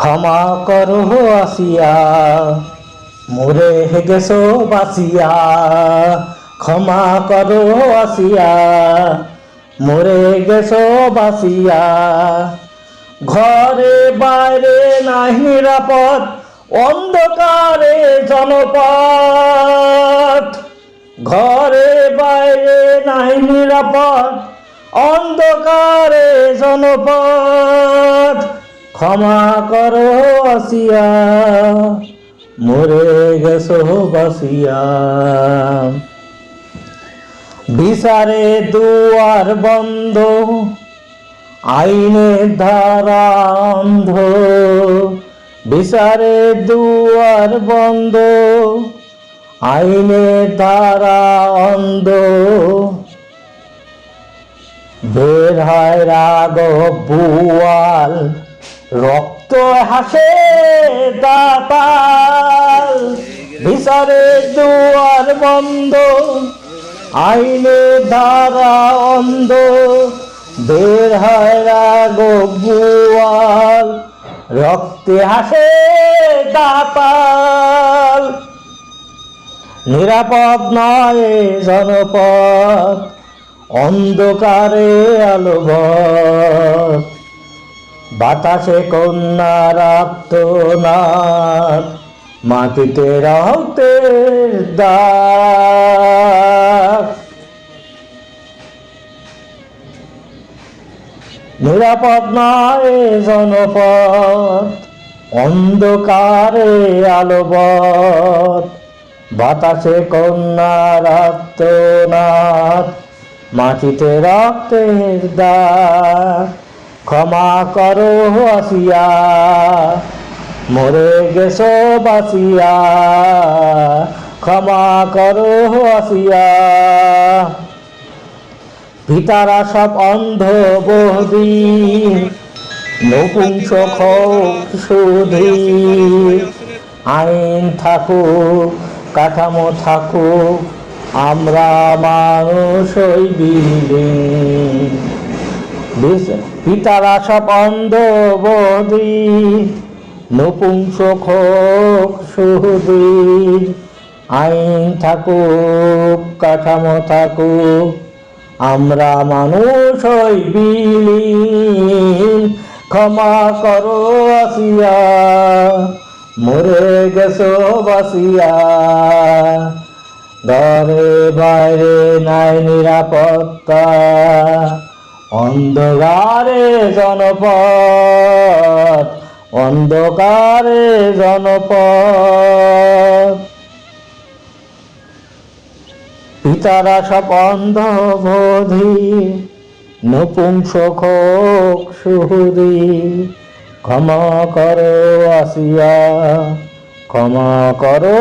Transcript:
ক্ষমা করো আসিয়া, মোরে গেছো বাসিয়া ক্ষমা করো আসিয়া, মোরে গেছো বাসিয়া ঘরে বাইরে নাই নিরাপদ, অন্ধকারে জনপদ। ঘরে বাইরে নাই নিরাপদ, অন্ধকারে জনপদ। ক্ষমা করো আসিয়া, মরে গেছো বাসিয়া। বিচারে দুয়ার বন্ধ আইনে ধারা অন্ধ। বিচারে দুয়ার বন্ধ আইনে ধারা অন্ধ। বের হয় রাগ বুয়াল রক্ত হাসে দাতাল, বিচারে দুয়ার বন্ধ, আইনে ধারা অন্ধ, বের হয় রাগ বুয়াল। রক্তে হাসে দাতাল, নিরাপদ নয় জনপদ, অন্ধকারে আলোভর বাতাসে কন্যার না মাটিতে দাগ নিরাপদ নয় জনপদ, অন্ধকারে আলোবত বাতাসে কন্যার আত্মনাদ মাটিতে রক্তের দাগ। ক্ষমা করো আসিয়া, মরে গেছো বাসিয়া ক্ষমা করো আসিয়া। পিতারা সব অন্ধ বহদি নপুংসক সুধি। আইন থাকুক, কাঠামো থাকুক, আমরা মানুষ বিলীন। বিশ- পিতারা সব অন্ধ বদি নপুংসক হোক আইন থাকুক, কাঠামো থাকুক, আমরা মানুষ ওই বিলীন। ক্ষমা করো আসিয়া, মরে গেছো বাসিয়া ঘরে বাইরে নাই নিরাপত্তা। অন্ধকারে জনপদ অন্ধকারে জনপদ। পিতারা সব অন্ধ বোধি নপুংসক সুহৃদি, ক্ষমা করো আসিয়া, ক্ষমা করো